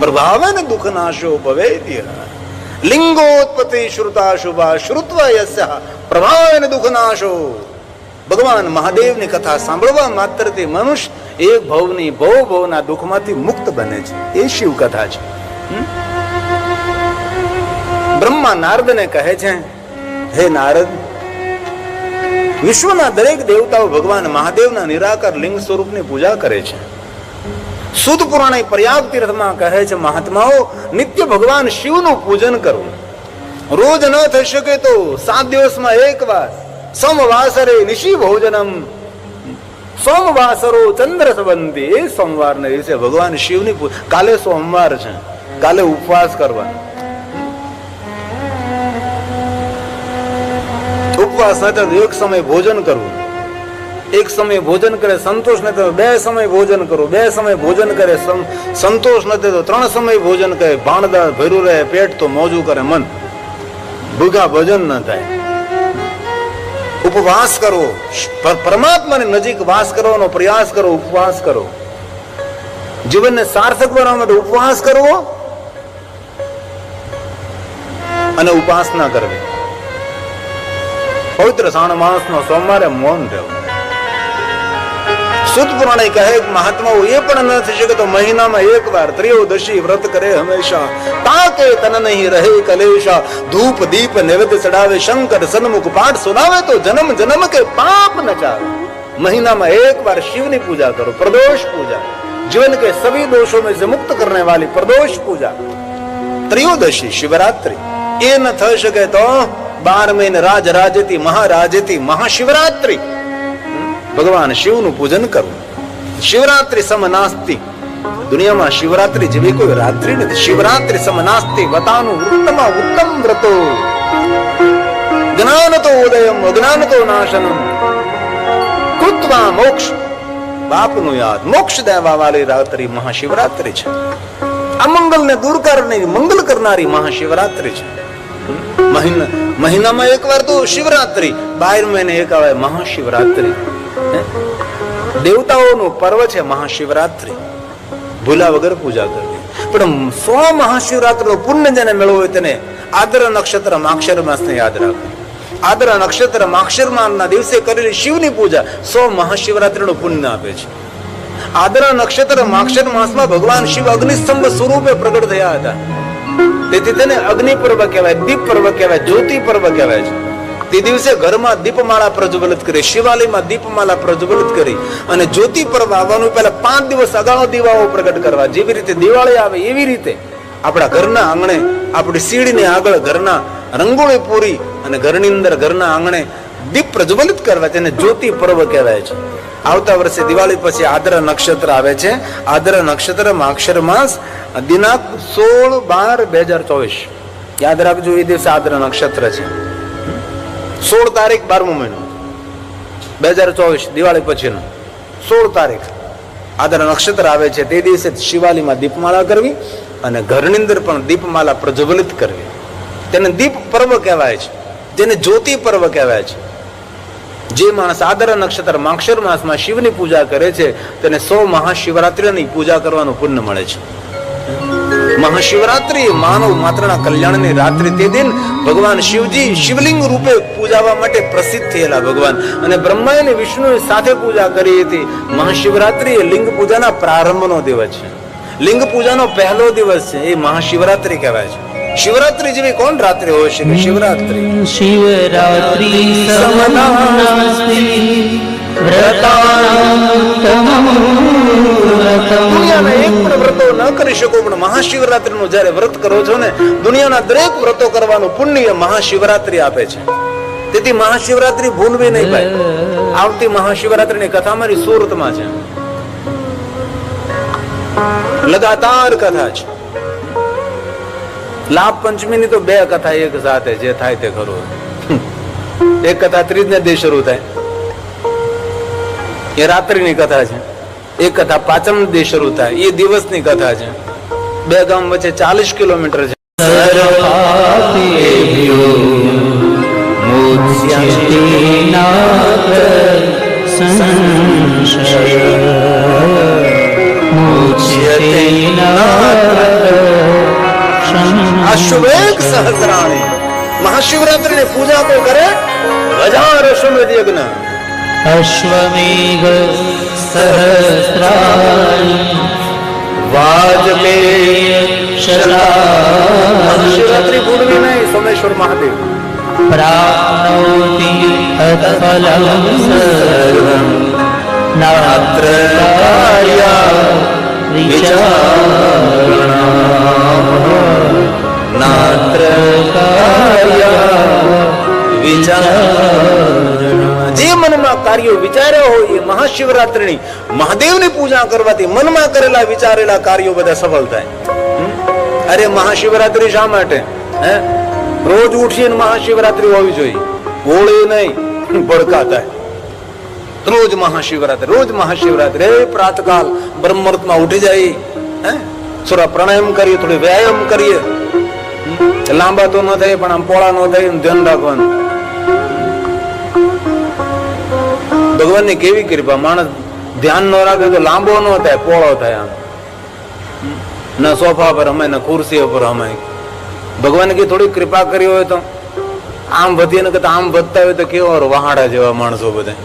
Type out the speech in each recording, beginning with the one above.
પ્રભાવન દુઃખ નાશો ભવે લિંગોત્પત્તિ શ્રુતા શુભા શ્રુત્વ પ્રભાવે ને દુઃખ નાશો ભગવાન મહાદેવની કથા સાંભળવા માત્રથી મનુષ્ય એક ભવની ભવ ભવના દુઃખમાંથી મુક્ત બને છે. એ શિવ કથા છે હમ? બ્રહ્મા નારદને કહે છે હે નારદ. વિશ્વના દરેક દેવતાઓ ભગવાન મહાદેવના નિરાકાર લિંગ સ્વરૂપની પૂજા કરે છે. સુદ પુરાણ પ્રયાગ તીર્થમાં કહે છે, મહાત્માઓ, નિત્ય ભગવાન શિવનું પૂજન કરવું રોજ ન થઈ શકે તો સાત દિવસમાં એક વાર સોમવાસરે નિશી ભોજનમ. સોમવાસરો ચંદ્ર સંબંધી, એ સોમવારને દિવસે ભગવાન શિવની કાલે સોમવાર છે. કાલે ઉપવાસ કરવાનો. ઉપવાસ નથી તો એક સમય ભોજન કરવું. એક સમય ભોજન કરે, સંતોષ નથી તો બે સમય ભોજન કરો બે સમય ભોજન કરે સંતોષ નથી તો ત્રણ સમય ભોજન કરે. ભાણદા ભર્યું રહે, પેટ તો મોજું કરે, મન. ભૂગા ભોજન ન થાય. ઉપવાસ કરો. પરમાત્માને નજીક વાસ કરવાનો પ્રયાસ કરો, ઉપવાસ કરો. જીવનને સાર્થક બનાવવા માટે ઉપવાસ કરવો અને ઉપાસના કરવી. પવિત્ર શ્રાવણ માસનો સોમવારે મૌન રહેવું સુત પુરાણે કહે કે મહાત્માઓ એ પણ ન થઈ શકે તો મહિનામાં એક વાર ત્રયોદશી વ્રત કરે હંમેશા તાકે તન નહીં રહે કલેશા ધૂપ દીપ નૈવેદ્ય ચડાવે શંકર સન્મુખ પાઠ સુનાવે તો જન્મ જન્મ કે પાપ ન ચાવે મહિનામાં એક વાર શિવની પૂજા કરો પ્રદોષ પૂજા जीवन के सभी दोषों में से मुक्त करने वाली प्रदोष पूजा ત્રયોદશી શિવરાત્રી એ ન થઈ શકે તો બાર મહિને રાજ રાજતી, મહારાજતી, મહાશિવરાત્રિ. ભગવાન શિવનું પૂજન કરવું શિવરાત્રી સમનાસ્તિ. દુનિયામાં શિવરાત્રી જેવી કોઈ રાત્રિ નથી. શિવરાત્રી સમનાસ્તિ, વતાનું ઉત્તમા ઉત્તમ વ્રતો. જ્ઞાન તો ઉદયમ અજ્ઞાન તો નાશનમ. કૃત્વા મોક્ષ. બાપનું યાદ. મોક્ષ દેવા વાળી રાત્રિ મહાશિવરાત્રિ છે. અમંગલને દૂર કરનારી, મંગલ કરનારી મહાશિવરાત્રિ છે. મહિના મહિનામાં એક વાર તો શિવરાત્રી. બાર મહિને એક આવે મહાશિવરાત્રી? દેવતાઓનું પર્વ છે મહાશિવરાત્રી. ભૂલા વગર પૂજા કરવી. પણ સો મહાશિવરાત્રીનો પુણ્ય જેને મેળવો હોય તેને આદર નક્ષત્ર માક્ષર માસને યાદ રાખવું આદર નક્ષત્ર માક્ષર માસના દિવસે કરેલી શિવની પૂજા સો મહાશિવરાત્રીનું પુણ્ય આપે છે. આદર નક્ષત્ર માક્ષર માસમાં ભગવાન શિવ અગ્નિસ્તંભ સ્વરૂપે પ્રગટ થયા હતા. તેથી તેને અગ્નિ પર્વ કહેવાય દીપ પર્વ કહેવાય જ્યોતિ પર્વ કહેવાય છે. તે દિવસે ઘરમાં દીપમાળા પ્રજ્વલિત કરી, શિવાલયમાં દીપમાળા પ્રજ્વલિત કરી અને જ્યોતિ પર્વ આવવાનું પહેલા પાંચ દિવસ અગાઉ દીવાઓ પ્રગટ કરવા. જેવી રીતે દિવાળી આવે, એવી રીતે આપણા ઘરના આંગણે, આપણી સીડીને આગળ ઘરના રંગોળી પૂરી અને ઘરની અંદર ઘરના આંગણે દીપ પ્રજ્વલિત કરવા તેને જ્યોતિ પર્વ કહેવાય છે. આવતા વર્ષે દિવાળી પછી આદ્ર નક્ષત્ર આવે છે. આદ્ર નક્ષત્ર માક્ષર માસ દિનાંક સોળ બાર બે હજાર ચોવીસ. યાદ રાખજો, એ દિવસે આદ્ર નક્ષત્ર છે. સોળ તારીખ બારમો મહિનો. બે હજાર ચોવીસ, દિવાળી પછીનો. સોળ તારીખ. આદર નક્ષત્ર આવે છે, તે દિવસે શિવાલીમાં દીપમાળા કરવી અને ઘરની અંદર પણ દીપમાલા પ્રજ્વલિત કરવી. તેને દીપ પર્વ કહેવાય છે. જેને જ્યોતિ પર્વ કહેવાય છે. જે માણસ આદર નક્ષત્ર માક્ષર માસમાં શિવની પૂજા કરે છે, તેને સો મહાશિવરાત્રિની પૂજા કરવાનું પુણ્ય મળે છે. મહાશિવરાત્રિ માનવ માત્રના કલ્યાણની રાત્રિ તે દિન ભગવાન શિવજી શિવલિંગ રૂપે પૂજાવા માટે પ્રસિદ્ધ થયેલા ભગવાન. અને બ્રહ્મા અને વિષ્ણુએ સાથે પૂજા કરી હતી. મહાશિવરાત્રિ એ લિંગ પૂજાના પ્રારંભનો દિવસ છે. લિંગ પૂજાનો પહેલો દિવસ છે, એ મહાશિવરાત્રિ કહેવાય છે. શિવરાત્રી જેવી કોણ રાત્રિ હોય છે શિવરાત્રી? શિવરાત્રી દુનિયાના વ્રત કરો છો ને દુનિયાના દરેક વ્રતો કરવાનું પુણ્ય મહાશિવરાત્રી આપે છે. તેથી મહાશિવરાત્રી ભૂલવી નહીં ભાઈ. આવતી મહાશિવરાત્રીની કથા મારી સુરતમાં છે. લગાતાર કથા છે. લાભ પંચમીની તો બે કથા એક સાથે જે થાય તે ખરું. એક કથા ત્રીજ ને દેશ શરૂ થાય. એ રાત્રિની કથા છે. એક કથા પાંચમ દે શરૂ થાય. એ દિવસની કથા છે. બે ગામ વચ્ચે ચાલીસ કિલોમીટર છે. પૂજા તો કરે. હજાર અશ્વમેધ યજ્ઞ અશ્વમેઘ સહસ્રાણી વાજપેય શરાણી શિવરાત્રી ભૂલવી નહીં સોમેશ્વર મહાદેવ. પ્રાપ્નોતિ તત્ફલં સર્વં નાત્ર કાર્યા વિચારણા. નાત્ર કાર્યા રોજ ઉઠીને મહાશિવરાત્રિ હોવી જોઈએ. હોળી નહીં, ભડકા રોજ મહાશિવરાત્રિ રોજ મહાશિવરાત્રિ. પ્રાતકાલ બ્રહ્મમાં ઉઠી જાય. હે? થોડા પ્રાણાયામ કરીએ, થોડી વ્યાયામ કરીએ. લાંબા તો ન થાય, પણ આમ પોળા ન થાય ધ્યાન રાખવાનું. ભગવાનની કેવી કૃપા? માણસ ધ્યાન ન રાખે તો લાંબો ન થાય, પોળો થાય આમ. ન સોફા પર અમે ન ખુરશી પર અમે ભગવાને કઈ થોડી કૃપા કરી હોય તો આમ વધીએ ને કરતા આમ વધતા હોય તો કેવા વહાડા જેવા માણસો બધા.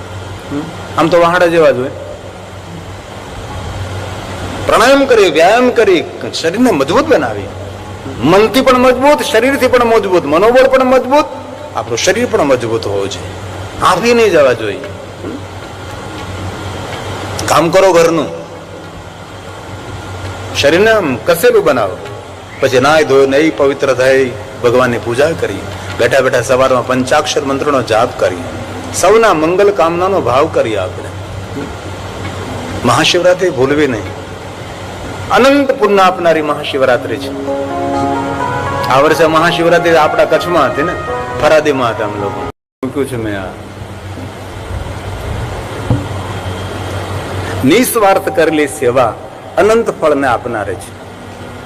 આમ તો વહાડા જેવા જ હોય. પ્રાણાયામ કરી વ્યાયામ કરી શરીરને મજબૂત બનાવી મનથી પણ મજબૂત, શરીરથી પણ મજબૂત, મનોબળ પણ મજબૂત, આપણું શરીર પણ મજબૂત હોવું જોઈએ. આંખી નહીં જવા જોઈએ. કામ કરો ઘરનું. શરીરને આમ કસેલું બનાવો. પછી નાય ધોઈ નહીં પવિત્ર થઈ ભગવાનની પૂજા કરી. બેઠા બેઠા સવારમાં પંચાક્ષર મંત્રનો જાપ કરી. સૌના મંગલ કામનાનો ભાવ કરીએ આપણે. મહાશિવરાત્રિ ભૂલવી નહીં. અનંત પુણ્ય આપનારી મહાશિવરાત્રિ છે. આ વર્ષે મહાશિવરાત્રિ આપણા કચ્છમાં હતી ને. ફરાદીમાં હતા અમે લોકો. મૂક્યું છે મેં આ? નિસ્વાર્થ કરેલી સેવા અનંત ફળને આપનારે છે.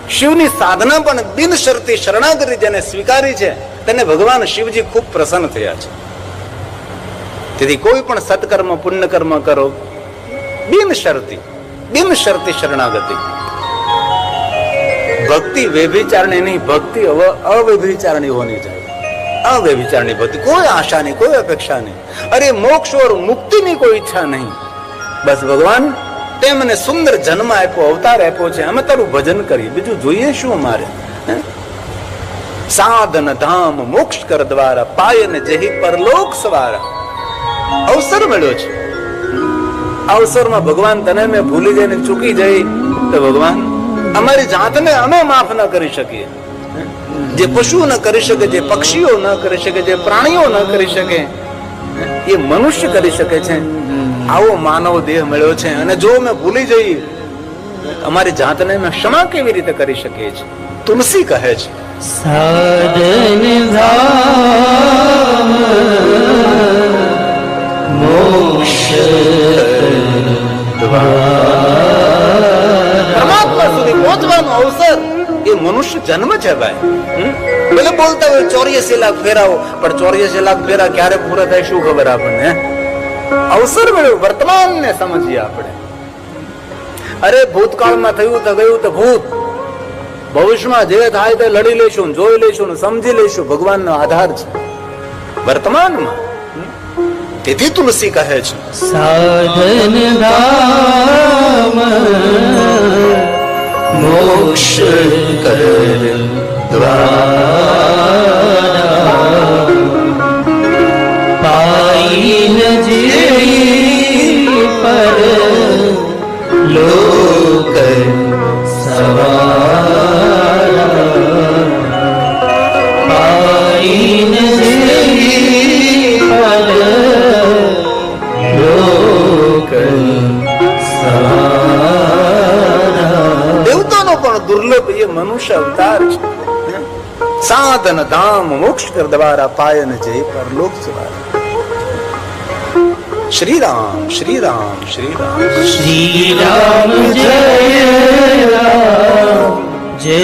શિવની સાધના પણ બિનશરતી શરણાગતિ જેને સ્વીકારી છે, તેને ભગવાન શિવજી ખૂબ પ્રસન્ન થયા છે. તેથી કોઈ પણ સત્કર્મ, પુણ્યકર્મ કરો, બિન શરતી બિન શરતી શરણાગતિ. ભક્તિ વ્યભિચારણી નહીં, ભક્તિ અવ્યભિચારણી હોની છે અવ્યભિચારણી ભક્તિ, કોઈ આશા નહીં, કોઈ અપેક્ષા નહીં. અરે મોક્ષ ઓર મુક્તિની કોઈ ઈચ્છા નહીં. બસ ભગવાન, તે મને સુંદર જન્મ આપ્યો, અવતાર આપ્યો છે. અમે તારું ભજન કરીએ બીજું જોઈએ શું અમારે? હે? સાધન, ધામ, મોક્ષ કર દ્વારા પાય ને જેહી પરલોક સવારા. અવસર મળ્યો છે. અવસરમાં ભગવાન તને મેં ભૂલી જઈને ચૂકી જઈ. તો ભગવાન, અમારી જાતને અમે માફ ન કરી શકીએ. જે પશુ ન કરી શકે, જે પક્ષીઓ ન કરી શકે, જે પ્રાણીઓ ન કરી શકે એ મનુષ્ય કરી શકે છે. આવો માનવ દેહ મળ્યો છે અને જો અમે ભૂલી જઈએ અમારી જાતને અમે ક્ષમા કેવી રીતે કરી શકીએ છીએ તુલસી કહે છે સાધન ધામ મોક્ષ પરમાત્મા સુધી પહોંચવાનો અવસર એ મનુષ્ય જન્મ છે ભાઈ? ભલે બોલતા હોય ચોર્યાસી લાખ ફેરાવો પણ ચોર્યાસી લાખ ફેરા ક્યારે પૂરા થાય શું ખબર આપણને? અવસર મળ્યો. વર્તમાનને સમજીએ આપણે. અરે, ભૂતકાળમાં થયું તો ગયું તો ભૂત. ભવિષ્યમાં જે થાય તે લડી લઈશું જોઈ લઈશું સમજી લઈશું. ભગવાનનો આધાર છે. વર્તમાનમાં. તેથી તુલસી કહે છે. સાધન ધામ મોક્ષ કર દ્વારા. સાધન ધામ મોક્ષ કર દ્વારા પાયન જય પરલોક દ્વારા શ્રી રામ શ્રી રામ શ્રી રામ શ્રી રામ જય જય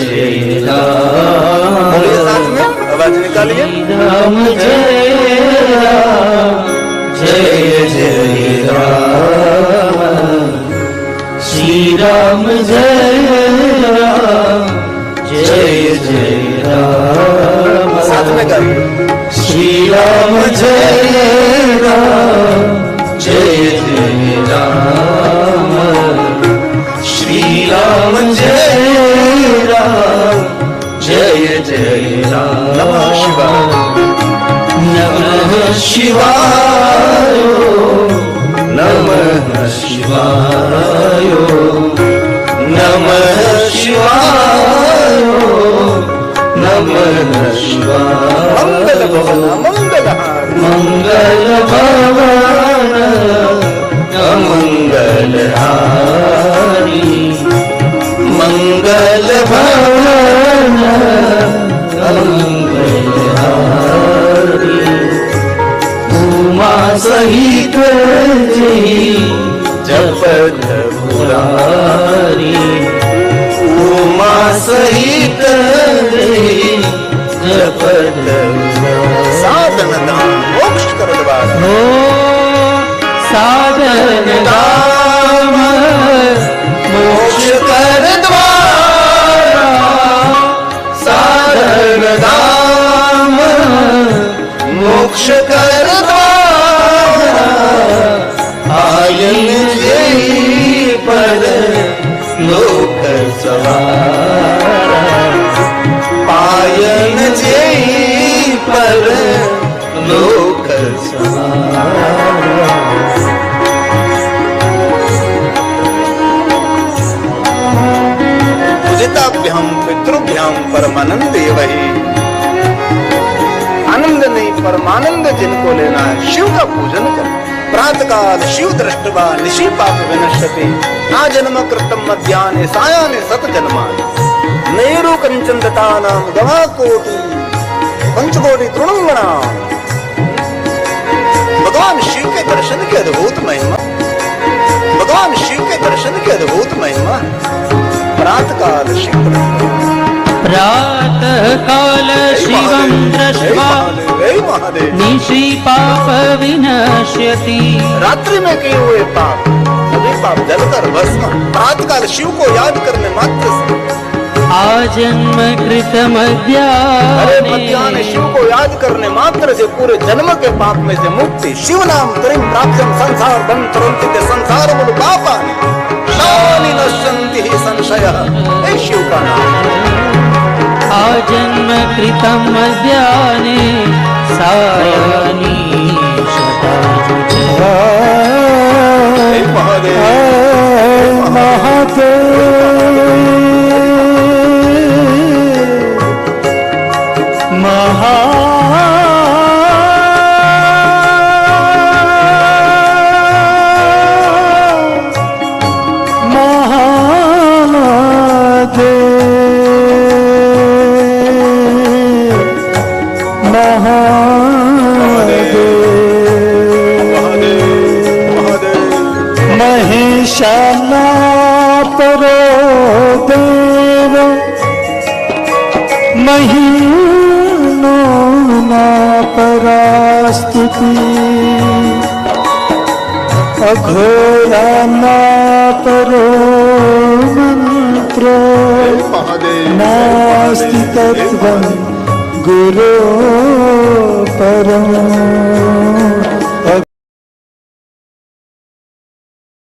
જય રામ અવાજ નિકાલિયે રામ જય રામ જય જય રામ શ્રી રામ જય જય જય રામ સાથ મેં ગાયું શ્રી રામ જય રામ જય જય રામ શ્રી રામ જય રામ જય જય રામ નમઃ શિવાય. નમઃ શિવાય. નમઃ શિવાય. નમઃ શિવાય. નમઃ શિવાય મંગલ મંગલ ભવન અમંગલ હારી મંગલ ભવન સહિત જપત પુરારી ઉમા સહિત જય જપત પુરારી સાધન ધામ મોક્ષ કરવા હો સાધન ધામ મોક્ષ पूजिताभ्याम पितृभ्याम परमानंद वही आनंद नहीं, परमानंद जिनको लेना है, शिव का पूजन कर। प्रातः काल शिव दृष्टवा, निशि पाप विनश्यति। ना जन्म कृतम मध्याने सायाने सत जन्मान नेरु कंचन दता नाम गवा कोटि पंचकोटि तृणंगणा भगवान शिव के दर्शन की अद्भुत महिमा। भगवान शिव के दर्शन की अद्भुत महिमा। प्रातः काल शिव प्रातः काल शिवं दृष्ट्वा। निशि पाप विनश्यति। रात्रि में किए हुए पाप सभी पाप जलकर भस्म। प्रातः काल शिव को याद करने मात्र से। आजन्म मध्यान्ह कृतमध्याने शिव को याद करने मात्र से पूरे जन्म के पाप में से मुक्ति। शिव नाम त्रिम प्राप्त संसार बन तुरंत संसार मुल पापा सर्वानि नश्यन्ति संशयः। हे शिव का नाम आजन्म महादेव। महा મહિનો ના પરાસ્તુતિ અઘોરા ના પરો મંત્ર નાસ્તિ તત્વ ગુરો પરમ